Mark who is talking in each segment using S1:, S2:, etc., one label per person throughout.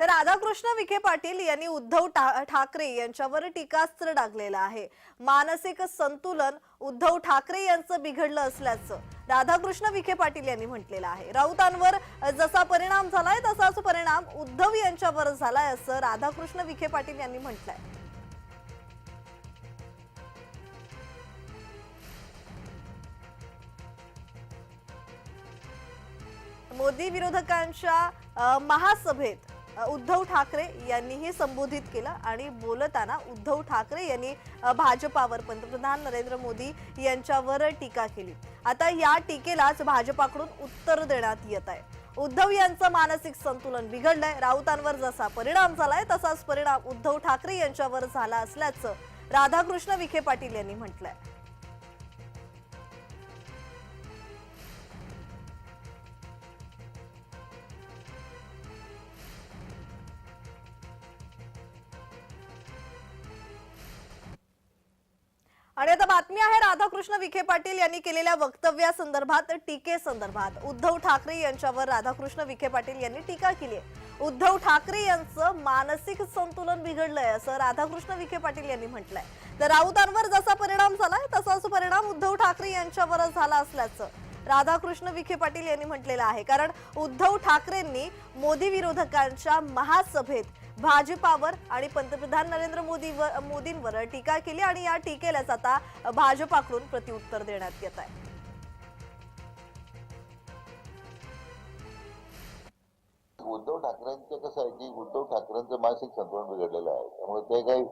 S1: तर राधाकृष्ण विखे पाटील यांनी उद्धव ठा- ठाकरे यांच्यावर टीकास्त्र डागलेलं आहे. मानसिक संतुलन उद्धव ठाकरे यांचं बिघडलं असल्याचं राधाकृष्ण विखे पाटील यांनी म्हटलेलं आहे. राऊतांवर जसा परिणाम झालाय तसाच परिणाम उद्धव यांच्यावर झालाय असं राधाकृष्ण विखे पाटील यांनी म्हटलंय. मोदी विरोधकांच्या महासभेत उद्धव ठाकरे यांनीही संबोधित केलं आणि बोलताना उद्धव ठाकरे यांनी भाजपावर पंतप्रधान नरेंद्र मोदी यांच्यावर टीका केली. आता या टीकेलाच भाजपाकडून उत्तर देण्यात येत आहे. उद्धव यांचं मानसिक संतुलन बिघडलंय. राऊतांवर जसा परिणाम झालाय तसाच परिणाम उद्धव ठाकरे यांच्यावर झाला असल्याचं राधाकृष्ण विखे पाटील यांनी म्हटलंय. आणि आता बातमी आहे राधाकृष्ण विखे पाटील यांनी केलेल्या वक्तव्यासंदर्भात टीकेसंदर्भात उद्धव ठाकरे यांच्यावर राधाकृष्ण विखे पाटील यांनी टीका केली आहे. उद्धव ठाकरे यांचं मानसिक संतुलन बिघडलंय असं राधाकृष्ण विखे पाटील यांनी म्हटलंय. तर राऊतांवर जसा परिणाम झालाय तसाच परिणाम उद्धव ठाकरे यांच्यावरच झाला असल्याचं राधाकृष्ण विखे पाटील यांनी म्हटलेलं आहे. कारण उद्धव ठाकरेंनी मोदी विरोधकांच्या महासभेत भाजपावर आणि पंतप्रधान नरेंद्र मोदी मोदींवर टीका केली आणि या टीकेलाच आता भाजपाकडून प्रत्युत्तर देण्यात येत आहे.
S2: उद्धव ठाकरेंचं कसं आहे की उद्धव ठाकरेंचं मानसिक संतुलन बिघडलेलं आहे. त्यामुळे ते काही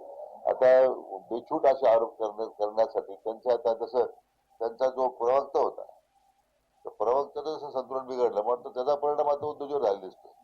S2: आता बेछूट असे आरोप करण्यासाठी त्यांच्या आता जसं त्यांचा जो प्रवक्ता होता तर प्रवक्त्याचं जसं संतुलन बिघडलं म्हणून त्याचा परिणाम आता उद्धवजीवर झाला दिसतो